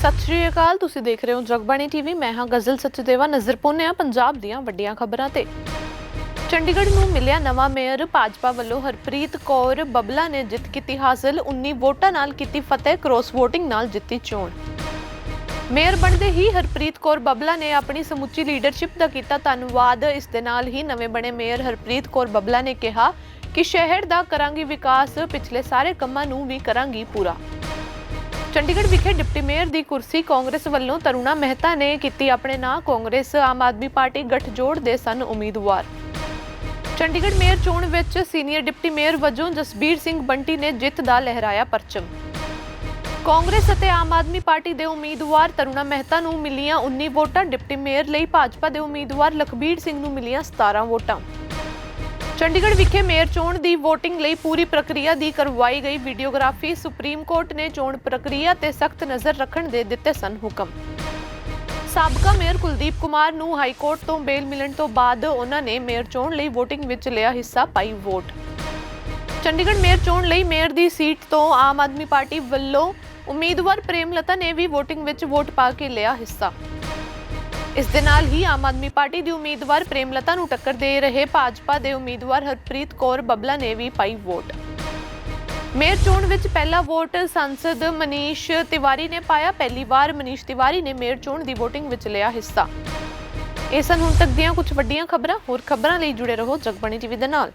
ਸਤਿ ਸ਼੍ਰੀ ਅਕਾਲ, ਤੁਸੀਂ ਦੇਖ ਰਹੇ ਹੋ ਜਗਬਾਣੀ ਟੀਵੀ ਮੈਂ ਹਾਂ ਗਜ਼ਲ ਸਚਦੇਵਾ, ਨਜ਼ਰ ਪਾਉਂਦੇ ਹਾਂ ਪੰਜਾਬ ਦੀਆਂ ਵੱਡੀਆਂ ਖਬਰਾਂ ਤੇ। ਚੰਡੀਗੜ੍ਹ ਨੂੰ ਮਿਲਿਆ ਨਵਾਂ ਮੇਅਰ, ਭਾਜਪਾ ਵੱਲੋਂ ਹਰਪ੍ਰੀਤ ਕੌਰ ਬੱਬਲਾ ਨੇ ਜਿੱਤ ਕੀਤੀ ਹਾਸਲ 19 ਵੋਟਾਂ ਨਾਲ ਕੀਤੀ ਫਤਿਹ ਕ੍ਰੋਸ VOTING ਨਾਲ ਜਿੱਤੀ ਚੋਣ। ਮੇਅਰ ਬਣਦੇ ਹੀ ਹਰਪ੍ਰੀਤ ਕੌਰ ਬਬਲਾ ਨੇ ਆਪਣੀ ਸਮੁੱਚੀ ਲੀਡਰਸ਼ਿਪ ਦਾ ਕੀਤਾ ਧੰਨਵਾਦ। ਇਸ ਦੇ ਨਾਲ ਹੀ ਨਵੇਂ ਬਣੇ ਮੇਅਰ ਹਰਪ੍ਰੀਤ ਕੌਰ ਬਬਲਾ ਨੇ ਕਿਹਾ ਕਿ ਸ਼ਹਿਰ ਦਾ ਕਰਾਂਗੀ ਵਿਕਾਸ ਪਿਛਲੇ ਸਾਰੇ ਕੰਮਾਂ ਨੂੰ ਵੀ ਕਰਾਂਗੀ ਪੂਰਾ। ਚੰਡੀਗੜ੍ਹ ਵਿਖੇ ਡਿਪਟੀ ਮੇਅਰ ਦੀ ਕੁਰਸੀ ਕਾਂਗਰਸ ਵੱਲੋਂ ਤਰੁਣਾ ਮਹਿਤਾ ਨੇ ਕੀਤੀ ਆਪਣੇ ਨਾਂ। ਕਾਂਗਰਸ, ਆਮ ਆਦਮੀ ਪਾਰਟੀ ਗੱਠਜੋੜ ਦੇ ਸਨ ਉਮੀਦਵਾਰ। ਚੰਡੀਗੜ੍ਹ ਮੇਅਰ ਚੋਣ ਵਿੱਚ ਸੀਨੀਅਰ ਡਿਪਟੀ ਮੇਅਰ ਵਜੋਂ ਜਸਬੀਰ ਸਿੰਘ ਬੰਟੀ ਨੇ ਜਿੱਤ ਦਾ ਲਹਿਰਾਇਆ ਪਰਚਮ। ਕਾਂਗਰਸ ਅਤੇ ਆਮ ਆਦਮੀ ਪਾਰਟੀ ਦੇ ਉਮੀਦਵਾਰ ਤਰੁਣਾ ਮਹਿਤਾ ਨੂੰ ਮਿਲੀਆਂ 19 ਵੋਟਾਂ, ਡਿਪਟੀ ਮੇਅਰ ਲਈ ਭਾਜਪਾ ਦੇ ਉਮੀਦਵਾਰ ਲਖਬੀਰ ਸਿੰਘ ਨੂੰ ਮਿਲੀਆਂ 17 ਵੋਟਾਂ। ਚੰਡੀਗੜ੍ਹ ਵਿਖੇ ਮੇਅਰ ਚੋਣ ਦੀ VOTING ਲਈ ਪੂਰੀ ਪ੍ਰਕਿਰਿਆ ਦੀ ਕਰਵਾਈ ਗਈ। ਵੀਡੀਓਗ੍ਰਾਫੀ ਸੁਪਰੀਮ ਕੋਰਟ ਨੇ ਚੋਣ ਪ੍ਰਕਿਰਿਆ ਤੇ ਸਖਤ ਨਜ਼ਰ ਰੱਖਣ ਦੇ ਦਿੱਤੇ ਸਨ ਹੁਕਮ। ਸਾਬਕਾ ਮੇਅਰ ਕੁਲਦੀਪ ਕੁਮਾਰ ਨੂੰ ਹਾਈ ਕੋਰਟ ਤੋਂ ਬੇਲ ਮਿਲਣ ਤੋਂ ਬਾਅਦ ਉਹਨਾਂ ਨੇ ਮੇਅਰ ਚੋਣ ਲਈ VOTING ਵਿੱਚ ਲਿਆ ਹਿੱਸਾ ਪਾਈ ਵੋਟ। ਚੰਡੀਗੜ੍ਹ ਮੇਅਰ ਚੋਣ ਲਈ ਮੇਅਰ ਦੀ ਸੀਟ ਤੋਂ ਆਮ ਆਦਮੀ ਪਾਰਟੀ ਵੱਲੋਂ ਉਮੀਦਵਾਰ ਪ੍ਰੇਮਲਤਾ ਨੇ ਵੀ VOTING ਵਿੱਚ ਵੋਟ ਪਾ ਕੇ ਲਿਆ ਹਿੱਸਾ। ਇਸ ਦੇ ਨਾਲ ਹੀ ਆਮ ਆਦਮੀ ਪਾਰਟੀ ਦੀ ਉਮੀਦਵਾਰ ਪ੍ਰੇਮਲਤਾ ਨੂੰ ਟੱਕਰ ਦੇ ਰਹੇ ਭਾਜਪਾ ਦੇ ਉਮੀਦਵਾਰ ਹਰਪ੍ਰੀਤ ਕੌਰ ਬੱਬਲਾ ਨੇ ਵੀ ਪਾਈ ਵੋਟ। ਮੇਅਰ ਚੋਣ ਵਿੱਚ ਪਹਿਲਾ ਵੋਟ ਸੰਸਦ ਮਨੀਸ਼ ਤਿਵਾਰੀ ਨੇ ਪਾਇਆ, ਪਹਿਲੀ ਵਾਰ ਮਨੀਸ਼ ਤਿਵਾਰੀ ਨੇ ਮੇਅਰ ਚੋਣ ਦੀ VOTING ਵਿੱਚ ਲਿਆ ਹਿੱਸਾ। ਇਹ ਸਨ ਹੁਣ ਤੱਕ ਦੀਆਂ ਕੁਝ ਵੱਡੀਆਂ ਖਬਰਾਂ, ਹੋਰ ਖਬਰਾਂ ਲਈ ਜੁੜੇ ਰਹੋ ਜਗਬਾਣੀ ਟੀਵੀ ਦੇ ਨਾਲ।